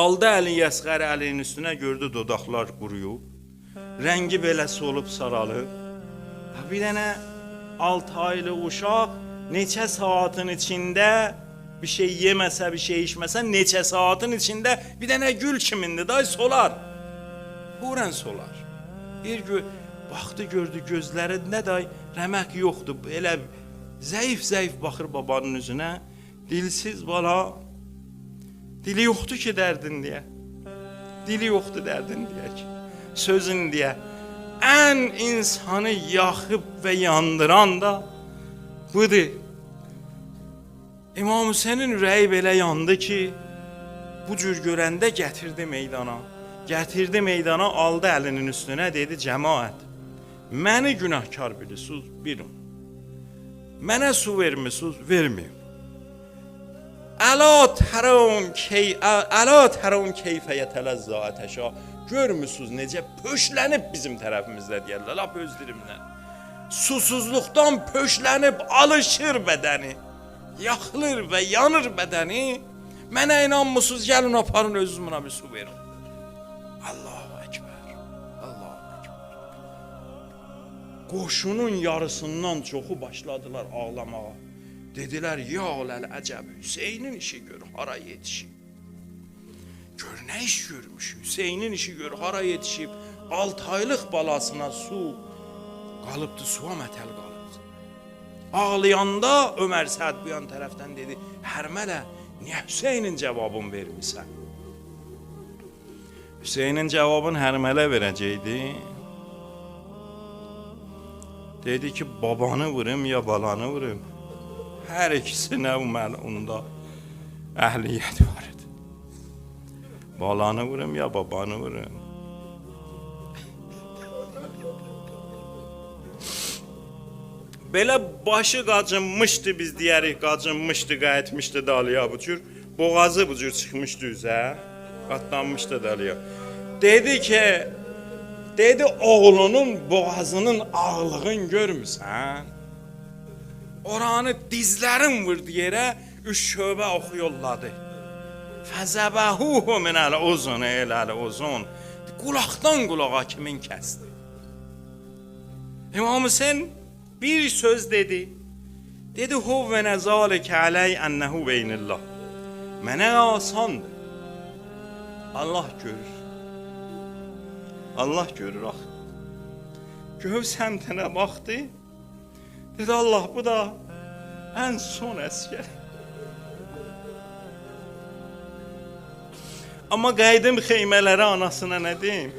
Aldı əlini Yəsğər əlinin üstünə gördü dodaqlar quruyub. Rəngi belə solub saralıb. Ha, Bir dənə 6 aylı uşaq neçə saatın içində bir şey yeməsə, bir şey içməsə, neçə saatın içində bir dənə gül kimindi, day solar. Hurən solar. Bir gö baxdı gördü gözlərində day rəmək yoxdur. Elə zəif-zəif baxır babanın üzünə. Dilsiz bala. Dili yoxdur ki dərdin deyə. Dili yoxdur dərdin deyə ki. Sözün deyə. Ən insanı yaxıb və yandıran da budur. İmam Hüseynin ürəyi belə yandı ki, bu cür görəndə gətirdi meydana. Gətirdi meydana, aldı əlinin üstünə, dedi cəmaət. Məni günahkar bilirsiniz, bilin. Mənə su vermisiniz, verməyim. Əla tərun key əla tərun keyfə yətələzzə atəşa. Görmüsüz necə pöşlənib bizim tərəfimizdə deyirlər, lap öz dilimdən. Susuzluqdan pöşlənib alışır bədəni. Yaxılır və yanır bədəni. Mənə inanmısınız, gəlin aparın özünüz buna bir su verin. Allahu Ekber. Allahu Ekber. Qoşunun yarısından çoxu başladılar ağlamağa. Dedilər, ya ləl əcəb, Hüseynin işi gör, hara yetişib. Gör nə iş görmüş, Hüseynin işi gör, hara yetişib. 6 aylıq balasına su qalıbdı, suya mətəl qalıbdı. Ağlayanda Ömər Səd bu yan tərəfdən dedi, Hərmələ, niyə Hüseynin cavabını vermisən? Hüseynin cavabını Hərmələ verəcəkdi. Dedi ki, babanı vurım ya balanı vurım. Hər ikisinə bu məlunda əhliyyət var idi. Balanı vurım ya babanı vurım. Belə başı qacınmışdı biz deyərik, qacınmışdı, qayıtmışdı dalıya bu cür. Boğazı bu cür çıxmışdı üzə, qatlanmışdı dalıya. Dedi ki, dedi oğlunun boğazının ağlığını görmüsən? Oranı dizlərin vurdu yerə, üç şöbə oxu yolladı. Fəzəbəhuhu minəl uzun eləl uzun. Qulaqdan qulağa kimin kəsdi? İmam Hüseyin bir söz dedi. Dedi huvve nezalike aley ennehu beynillah. Mənə asandır. Allah görür. Allah görür ax. Göv səmtinə baxdı. Dedi Allah bu da ən son əskər. Amma qayıdım xeymələrə anasına nə deyim?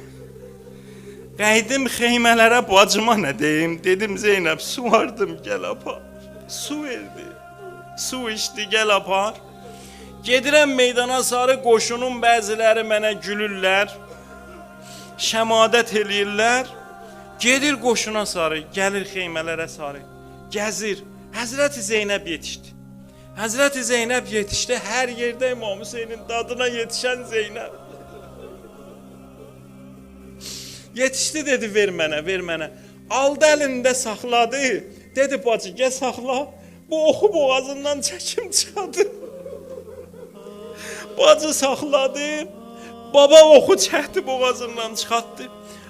Qayıdım xeymələrə bacıma nə deyim? Dedim Zeynəb su vardım gəl apar. Su verdi. Su içdi gəl apar. Gedirəm meydana sarı qoşunun bəziləri mənə gülürlər. Şəmadət eləyirlər. Gedir qoşuna sarı, gəlir xeymələrə sarı. Gəzir. Həzrəti Zeynəb yetişdi. Həzrəti Zeynəb yetişdi. Hər yerdə İmam Hüseynin dadına yetişən Zeynəb. Yetişdi dedi ver mənə, ver mənə. Aldı əlində saxladı. Dedi bacı gəl saxla. Bu oxu boğazından çəkim çıxadı. Bacı saxladı. Baba oxu çəkdi boğazından çıxartdı.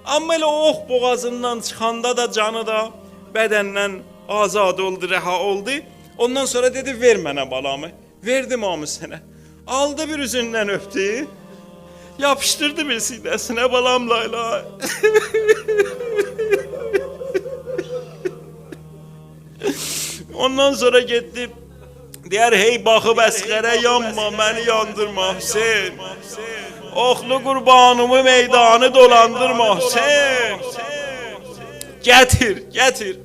Amma elə ox boğazından çıxanda da canı da bədəndən azad oldu, rəha oldu. Ondan sonra dedi ver mənə balamı. Verdim amı sənə. Aldı bir üzündən öpdü. Yapıştırdı bir sinəsinə balam Layla. Ondan sonra getdi. Deyər hey baxıb əsqərə yanma, məni yandırma Hüseyn. Oxlu qurbanımı meydanı dolandırma Hüseyn. Gətir, gətir.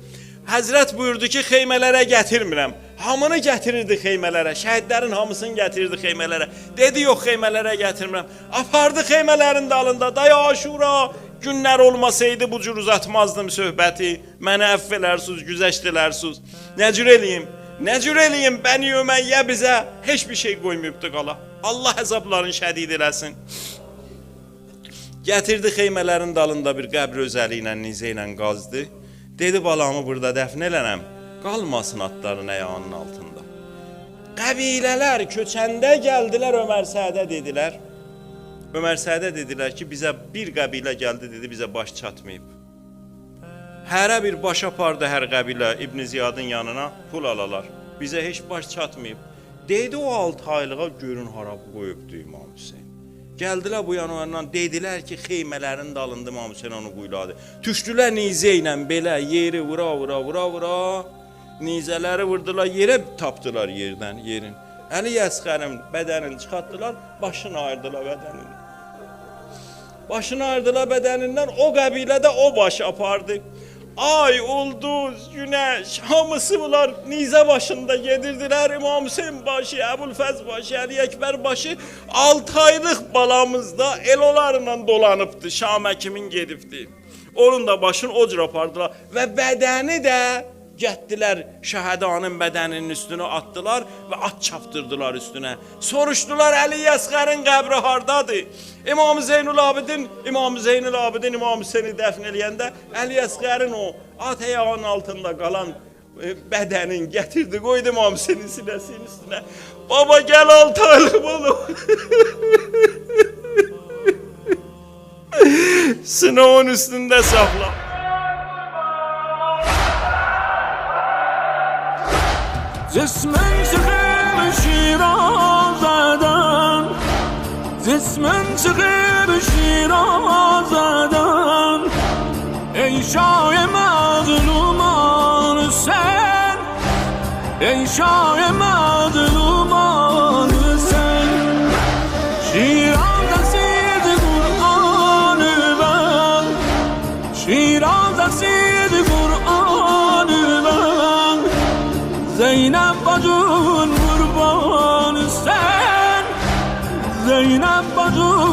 Həzrət buyurdu ki, xeymələrə gətirmirəm. Hamını gətirirdi xeymələrə. Şəhidlərin hamısını gətirirdi xeymələrə. Dedi yox xeymələrə gətirmirəm. Apardı xeymələrin dalında. Day Aşura günlər olmasaydı bu cür uzatmazdım söhbəti. Məni əfv elərsiz, güzəşdilərsiz. Nə cür eləyim? Nə cür eləyim? Bəni Öməyyə bizə heç bir şey qoymayıbdı qala. Allah əzablarını şədid eləsin. Gətirdi xeymələrin dalında bir qəbr özəli ilə, nizə ilə qazdı. Dedi balamı burada dəfn elənəm. Qalmasın atların ayağının altında. Qəbilələr köçəndə gəldilər Ömər Sədə dedilər. Ömer Sədə dedilər ki, bizə bir qəbilə gəldi dedi, bizə baş çatmayıb. Hərə bir baş apardı hər qəbilə İbn Ziyadın yanına pul alalar. Bizə heç baş çatmayıb. Dedi o 6 aylığa görün hara qoyubdu İmam Hüseyn. Gəldilər bu yana yandan dedilər ki, xeymələrin dalında İmam Hüseyn onu quyuladı. Düşdülər nizə ilə belə yeri vura vura vura vura. Nizələri vurdular, yerə tapdılar yerdən, yerin. Əli Əsqərin bədənini çıxartdılar, başını ayırdılar bədənini. Başını ayırdılar bədənindən, o qəbilədə o baş apardı. Ay, ulduz, güneş, hamısı bunlar nizə başında gedirdilər. İmam Hüseyin başı, Əbülfəz başı, Əli Əkbər başı 6 aylıq balamızda elolarla dolanıbdı. Şam həkimin gedibdi. Onun da başını o cür apardılar və bədəni də Getdilər şəhədanın bədəninin üstünə atdılar və at çapdırdılar üstünə. Soruşdular Əli Əsqərin qəbri hardadır? İmam Zeynul Abidin, İmam Zeynul Abidin İmam Hüseyni dəfn eləyəndə Əli Əsqərin o at ayağının altında qalan e, bədənin gətirdi, qoydu İmam Hüseynin sinəsinin üstünə. Baba gəl altı aylıq bunu. Sınavın üstündə saxla. از منطقه شیراز زدم از منطقه شیراز زدم ای شای مظلومان سن ای شای مظلومان Zeynep bacın kurbanı sen. Zeynep bacın